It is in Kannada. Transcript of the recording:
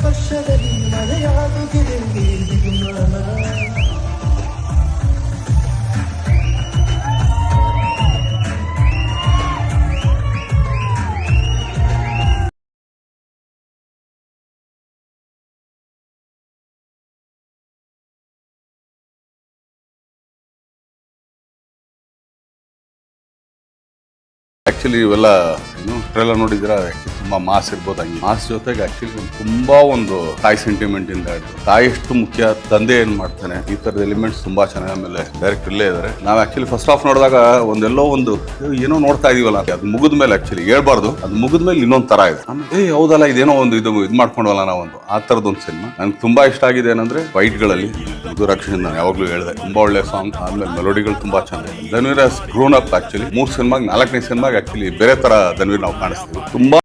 ಸ್ಪರ್ಶದಲ್ಲಿ ಮರೆಯಾಗುತ್ತಿದೆ ಆ್ಯಕ್ಚುಲಿ ಇವೆಲ್ಲ ಏನು ತುಂಬಾ ಮಾಸ್ ಇರ್ಬೋದು ಹಂಗೆ. ಮಾಸ್ ಜೊತೆಗೆ ಆಕ್ಚುಲಿ ತುಂಬಾ ಒಂದು ತಾಯಿ ಸೆಂಟಿಮೆಂಟ್ ಇಂದ ತಾಯಿ ಎಷ್ಟು ಮುಖ್ಯ, ತಂದೆ ಏನ್ ಮಾಡ್ತಾನೆ, ಈ ತರದ ಎಲಿಮೆಂಟ್ಸ್ ತುಂಬಾ ಚೆನ್ನಾಗಿ ಆಮೇಲೆ ಡೈರೆಕ್ಟ್ ಇಲ್ಲೇ ಇದಾರೆ. ನಾವು ಆಕ್ಚುಲಿ ಫಸ್ಟ್ ಆಫ್ ನೋಡಿದಾಗ ಒಂದೆಲ್ಲೋ ಒಂದು, ಏನೋ ನೋಡ್ತಾ ಇದೀವಲ್ಲ, ಅದು ಮುಗಿದ ಮೇಲೆ ಆಕ್ಚುಲಿ ಹೇಳ್ಬಾರ್ದು, ಅದು ಮುಗಿದ ಮೇಲೆ ಇನ್ನೊಂದ್ ತರ ಇದೆ. ಏ ಹೌದಲ್ಲ, ಇದೇನೋ ಒಂದು, ಇದು ಇದು ನಾವು ಒಂದು ಆ ತರದೊಂದು ಸಿನಿಮಾ ನನ್ಗೆ ತುಂಬಾ ಇಷ್ಟ ಆಗಿದೆ ಏನಂದ್ರೆ ವೈಟ್ಗಳಲ್ಲಿ ನಾನು ಯಾವಾಗ್ಲೂ ಹೇಳಿದೆ, ತುಂಬಾ ಒಳ್ಳೆ ಸಾಂಗ್ ಆಮೇಲೆ ಮೆಲೋಡಿಗಳು ತುಂಬಾ ಚೆನ್ನಾಗಿದೆ ಧನ್ವೀರ್ ಗ್ರೋನ್ ಅಪ್ ಆಕ್ಚುಲಿ ಮೂರ್ ಸಿನಿಮಾಗ್ ನಾಲ್ಕನೇ ಸಿನಿಮಾಗೆ ಆಕ್ಚುಲಿ ಬೇರೆ ತರ ಧನ್ವೀರ್ ನಾವು ಕಾಣಿಸ್ತೀವಿ. ತುಂಬಾ